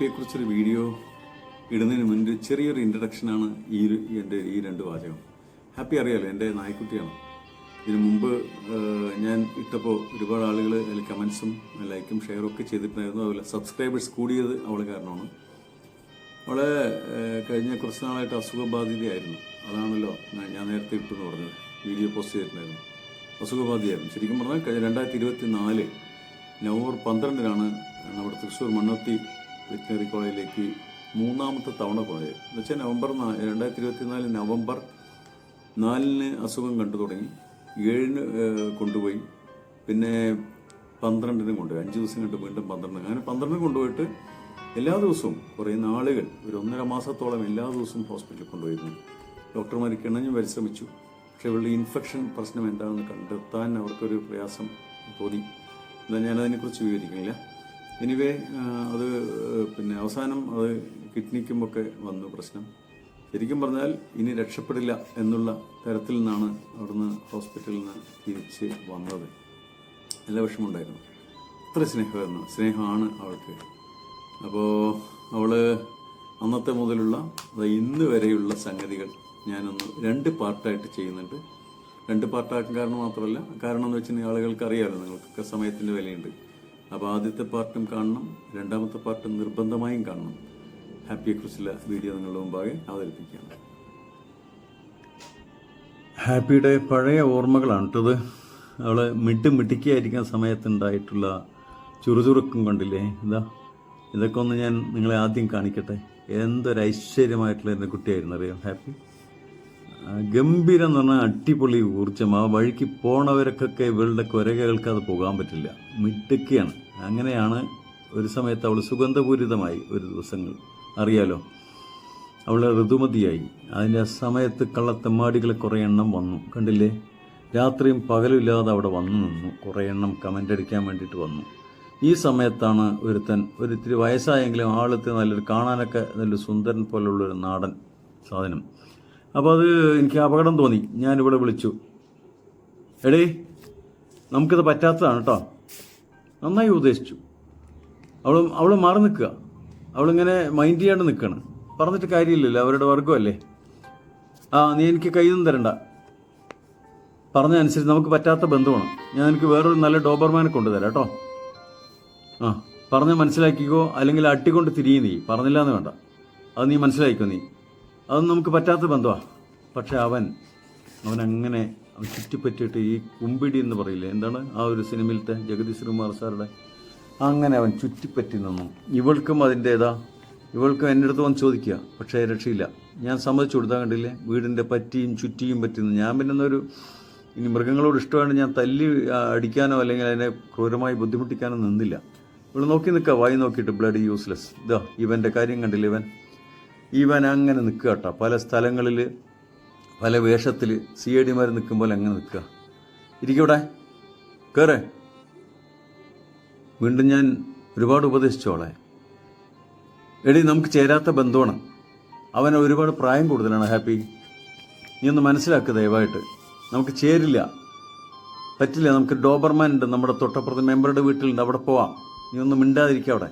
ഹാപ്പിയെക്കുറിച്ചൊരു video ഇടുന്നതിന് മുൻപ് ചെറിയൊരു ഇൻട്രഡക്ഷനാണ് ഈ എന്റെ ഈ രണ്ട് വാചകം. ഹാപ്പി അറിയാലോ എന്റെ നായ്ക്കുട്ടിയാണ്. ഇതിനു മുമ്പ് ഞാൻ ഇട്ടപ്പോൾ ഒരുപാട് ആളുകൾ അതിൽ കമൻസും ലൈക്കും ഷെയറും ഒക്കെ ചെയ്തിട്ടുണ്ടായിരുന്നു. അതുപോലെ സബ്സ്ക്രൈബേഴ്സ് കൂടിയത് അവൾ കാരണമാണ്. അവളെ കഴിഞ്ഞ കുറച്ച് നാളായിട്ട് അസുഖബാധിതയായിരുന്നു. അതാണല്ലോ ഞാൻ- നേരത്തെ ഇട്ടെന്ന് പറഞ്ഞത്. വീഡിയോ പോസ്റ്റ് ചെയ്തിട്ടുണ്ടായിരുന്നു. അസുഖബാധിതയായിരുന്നു. ശരിക്കും പറഞ്ഞാൽ രണ്ടായിരത്തി ഇരുപത്തി നാല് നവംബർ പന്ത്രണ്ടിനാണ് നമ്മുടെ തൃശ്ശൂർ മണ്ണുത്തി വെറ്റിനറി കോളേജിലേക്ക് മൂന്നാമത്തെ തവണ പോയത്. എന്ന് വെച്ചാൽ നവംബർ നാ- രണ്ടായിരത്തി ഇരുപത്തി നാല് നവംബർ നാലിന് അസുഖം കണ്ടു തുടങ്ങി. ഏഴിന് കൊണ്ടുപോയി. പിന്നെ പന്ത്രണ്ടിന് കൊണ്ടുപോയി. അഞ്ച് ദിവസം കണ്ട് വീണ്ടും പന്ത്രണ്ട്. അങ്ങനെ പന്ത്രണ്ടിന് കൊണ്ടുപോയിട്ട് എല്ലാ ദിവസവും കുറേ നാളുകൾ ഒരു ഒന്നര മാസത്തോളം എല്ലാ ദിവസവും ഹോസ്പിറ്റലിൽ കൊണ്ടുപോയിരുന്നു. ഡോക്ടർമാർ കിണഞ്ഞു പരിശ്രമിച്ചു. പക്ഷെ ഇവളുടെ ഇൻഫെക്ഷൻ പ്രശ്നം എന്താണെന്ന് കണ്ടെത്താൻ അവർക്കൊരു പ്രയാസം തോന്നി. എന്നാൽ ഞാനതിനെക്കുറിച്ച് വിവരിക്കുന്നില്ല. എനിവേ അത് അവസാനം അത് കിഡ്നിക്കുമൊക്കെ വന്നു പ്രശ്നം. ശരിക്കും പറഞ്ഞാൽ ഇനി രക്ഷപ്പെടില്ല എന്നുള്ള തരത്തിൽ നിന്നാണ് അവിടുന്ന് ഹോസ്പിറ്റലിൽ നിന്ന് തിരിച്ച് വന്നത്. നല്ല വിഷമമുണ്ടായിരുന്നു. അത്ര സ്നേഹമായിരുന്നു. സ്നേഹമാണ് അവൾക്ക്. അപ്പോൾ അവൾ അന്നത്തെ മുതലുള്ള ഇന്ന് വരെയുള്ള സംഗതികൾ ഞാനൊന്ന് രണ്ട് പാർട്ടായിട്ട് ചെയ്യുന്നുണ്ട്. രണ്ട് പാർട്ടാക്കാൻ കാരണം മാത്രമല്ല കാരണം എന്ന് വെച്ചിട്ടുണ്ടെങ്കിൽ ആളുകൾക്ക് അറിയാമല്ലോ നിങ്ങൾക്കൊക്കെ സമയത്തിന്റെ വിലയുണ്ട്. അപ്പോൾ ആദ്യത്തെ പാർട്ടും കാണണം രണ്ടാമത്തെ പാർട്ടും നിർബന്ധമായും കാണണം. ഹാപ്പി ഹാപ്പിയെക്കുറിച്ചുള്ള വീഡിയോ നിങ്ങളുടെ മുമ്പാകെ അവതരിപ്പിക്കുകയാണ്. ഹാപ്പിയുടെ പഴയ ഓർമ്മകളാണ് കേട്ടത് അവൾ മിട്ട് മിട്ടിക്കായിരിക്കുന്ന സമയത്തുണ്ടായിട്ടുള്ള ചുറുചുറുക്കും കണ്ടില്ലേ? ഇതാ ഇതൊക്കെ ഒന്ന് ഞാൻ നിങ്ങളെ ആദ്യം കാണിക്കട്ടെ. എന്തൊരു ഐശ്വര്യമായിട്ടുള്ള എന്റെ കുട്ടിയായിരുന്നു അറിയാം? ഹാപ്പി ഗംഭീരം എന്ന് പറഞ്ഞാൽ അടിപൊളി ഊർജം. ആ വഴിക്ക് പോണവരൊക്കെ ഇവളുടെ കുരകകൾക്ക് അത് പോകാൻ പറ്റില്ല. മിട്ടുക്കിയാണ് അങ്ങനെയാണ് ഒരു സമയത്ത് അവൾ സുഗന്ധപൂരിതമായി ഒരു ദിവസങ്ങൾ. അറിയാലോ? അവൾ ഋതുമതിയായി. അതിന്റെ ആ സമയത്ത് കള്ളത്തെമ്മാടികളെ കുറേ എണ്ണം വന്നു. കണ്ടില്ലേ? രാത്രിയും പകലുമില്ലാതെ അവിടെ വന്നു നിന്നു. കുറേ എണ്ണം കമന്റ് അടിക്കാൻ വേണ്ടിയിട്ട് വന്നു. ഈ സമയത്താണ് ഒരുത്തൻ ഒരിത്തിരി വയസ്സായെങ്കിലും ആളത്തെ നല്ലൊരു കാണാനൊക്കെ നല്ലൊരു സുന്ദരൻ പോലുള്ളൊരു നാടൻ സാധനം. അപ്പോൾ അത് എനിക്ക് അപകടം തോന്നി. ഞാനിവിടെ വിളിച്ചു. എടേ നമുക്കിത് പറ്റാത്തതാണ് കേട്ടോ. നന്നായി ഉപദേശിച്ചു അവൾ അവൾ മാറി നിൽക്കുക. അവളിങ്ങനെ മൈൻഡ് ചെയ്യാണ്ട് നിൽക്കുകയാണ്. പറഞ്ഞിട്ട് കാര്യമില്ലല്ലോ അവരുടെ വർഗമല്ലേ ആ നീ എനിക്ക് കയ്യൊന്നും തരണ്ട. പറഞ്ഞതനുസരിച്ച് നമുക്ക് പറ്റാത്ത ബന്ധമാണ്. ഞാൻ എനിക്ക് വേറൊരു നല്ല ഡോബർമാനെ കൊണ്ടുതരാം കേട്ടോ. ആ പറഞ്ഞ് മനസ്സിലാക്കിക്കോ അല്ലെങ്കിൽ അട്ടിക്കൊണ്ട് തിരിയും നീ. പറഞ്ഞില്ല എന്ന് വേണ്ട. അത് നീ മനസ്സിലാക്കിക്കോ നീ? അത് നമുക്ക് പറ്റാത്ത ബന്ധമാണ് പക്ഷെ അവൻ അവൻ അങ്ങനെ അവൻ ചുറ്റിപ്പറ്റിയിട്ട് ഈ കുമ്പിടി എന്ന് പറയില്ലേ എന്താണ് ആ ഒരു സിനിമയിലത്തെ ജഗതി ശ്രീകുമാർ സാറുടെ? അങ്ങനെ അവൻ ചുറ്റിപ്പറ്റി നിന്നു. ഇവൾക്കും അതിന്റേതാ. ഇവൾക്കും എന്റെ അടുത്ത് വന്ന് ചോദിക്കുക പക്ഷേ രക്ഷയില്ല. ഞാൻ സമ്മതിച്ചു കൊടുത്താൽ കണ്ടില്ലേ വീടിന്റെ പറ്റിയും ചുറ്റിയും പറ്റുന്നു ഞാൻ പിന്നെ ഒരു ഇനി മൃഗങ്ങളോട് ഇഷ്ടമാണ് ഞാൻ തല്ലി അടിക്കാനോ അല്ലെങ്കിൽ അതിനെ ക്രൂരമായി ബുദ്ധിമുട്ടിക്കാനോ നിന്നില്ല. ഇവൾ നോക്കി നിൽക്കുക വായി നോക്കിയിട്ട് ബ്ലഡ് യൂസ്ലെസ്. ഇതാ ഇവന്റെ കാര്യം കണ്ടില്ലേ ഇവൻ? ഇവൻ അങ്ങനെ നിൽക്കുക കേട്ടോ. പല സ്ഥലങ്ങളിൽ പല വേഷത്തിൽ സി ഐ ഡിമാർ നിൽക്കുമ്പോൾ അങ്ങനെ നിൽക്കുക. ഇരിക്കൂടെ കയറേ വീണ്ടും ഞാൻ ഒരുപാട് ഉപദേശിച്ചോളെ എടി നമുക്ക് ചേരാത്ത ബന്ധമാണ് അവന് ഒരുപാട് പ്രായം കൂടുതലാണ് ഹാപ്പി. നീ ഒന്ന് മനസ്സിലാക്കുക ദയവായിട്ട്. നമുക്ക് ചേരില്ല. പറ്റില്ല നമുക്ക് ഡോബർമാൻ ഉണ്ട് നമ്മുടെ തൊട്ടപ്പുറത്ത് മെമ്പറുടെ വീട്ടിലുണ്ട്. അവിടെ പോവാം. നീ ഒന്ന് മിണ്ടാതിരിക്കുക അവിടെ.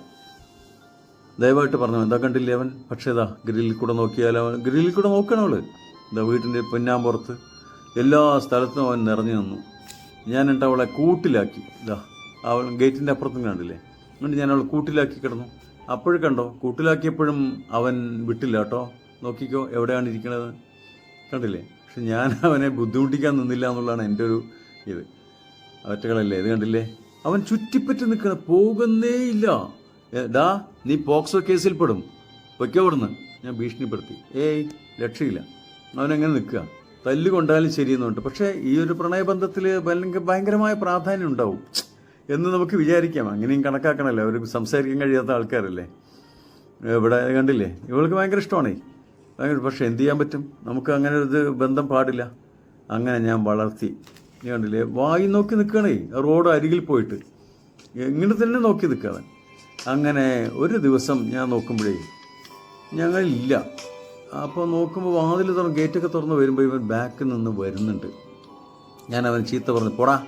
ദയവായിട്ട് പറഞ്ഞു എന്താ കണ്ടില്ലേ അവൻ? പക്ഷേ ഇതാ ഗ്രില്ലിൽ കൂടെ നോക്കിയാൽ അവൻ ഗ്രില്ലിൽ കൂടെ നോക്കണം അവൾ. ഇതാ വീട്ടിന്റെ പൊന്നാമ്പുറത്ത് എല്ലാ സ്ഥലത്തും അവൻ നിറഞ്ഞു നിന്നു. ഞാൻ എന്നിട്ട് അവളെ കൂട്ടിലാക്കി. ഇതാ അവൾ ഗേറ്റിന്റെ അപ്പുറത്തും കണ്ടില്ലേ? എന്നിട്ട് ഞാൻ അവൾ കൂട്ടിലാക്കി കിടന്നു. അപ്പോഴും കണ്ടോ കൂട്ടിലാക്കിയപ്പോഴും അവൻ വിട്ടില്ല കേട്ടോ. നോക്കിക്കോ എവിടെയാണ് ഇരിക്കണത്? കണ്ടില്ലേ? പക്ഷെ ഞാൻ അവനെ ബുദ്ധിമുട്ടിക്കാൻ നിന്നില്ല എന്നുള്ളതാണ് എന്റെ ഒരു ഇത്. അവറ്റകളല്ലേ ഇത് കണ്ടില്ലേ? അവൻ ചുറ്റിപ്പറ്റി നിൽക്കണം പോകുന്നേ ഇല്ല. ഏ, ഡാ നീ പോക്സോ കേസിൽ പെടും. പൊയ്ക്കോ ഇവിടുന്ന് ഞാൻ ഭീഷണിപ്പെടുത്തി. ഏയ് രക്ഷയില്ല. അവനെങ്ങനെ നിൽക്കുക? തല്ല് കൊണ്ടാലും ശരിയെന്നുണ്ട് പക്ഷേ ഈ ഒരു പ്രണയബന്ധത്തിൽ അല്ലെങ്കിൽ ഭയങ്കരമായ പ്രാധാന്യം ഉണ്ടാവും. എന്ന് നമുക്ക് വിചാരിക്കാം. അങ്ങനെയും കണക്കാക്കണമല്ലോ അവർ സംസാരിക്കാൻ കഴിയാത്ത ആൾക്കാരല്ലേ? ഇവിടെ കണ്ടില്ലേ? ഇവൾക്ക് ഭയങ്കര ഇഷ്ടമാണേ. ഭയങ്കര പക്ഷേ എന്ത് ചെയ്യാൻ പറ്റും? നമുക്ക് അങ്ങനെ ഒരു ബന്ധം പാടില്ല. അങ്ങനെ ഞാൻ വളർത്തി. നീ കണ്ടില്ലേ? വായി നോക്കി നിൽക്കണേ. റോഡ് അരികിൽ പോയിട്ട്. ഇങ്ങനെ തന്നെ നോക്കി നിൽക്കാവൻ അങ്ങനെ ഒരു ദിവസം ഞാൻ നോക്കുമ്പോഴേ ഞങ്ങളില്ല. അപ്പോൾ നോക്കുമ്പോൾ വാതിൽ തുറന്ന് ഗേറ്റൊക്കെ തുറന്ന് വരുമ്പോൾ ഇവൻ ബാക്കിൽ നിന്ന് വരുന്നുണ്ട്. ഞാൻ അവൻ ചീത്ത പറഞ്ഞു പോടാ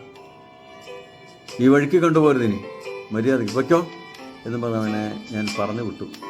ഈ വഴിക്ക് കണ്ടുപോരുത് ഇനി. മര്യാദയ്ക്ക് വയ്ക്കോ. എന്ന് പറഞ്ഞവനെ ഞാൻ പറഞ്ഞു വിട്ടു.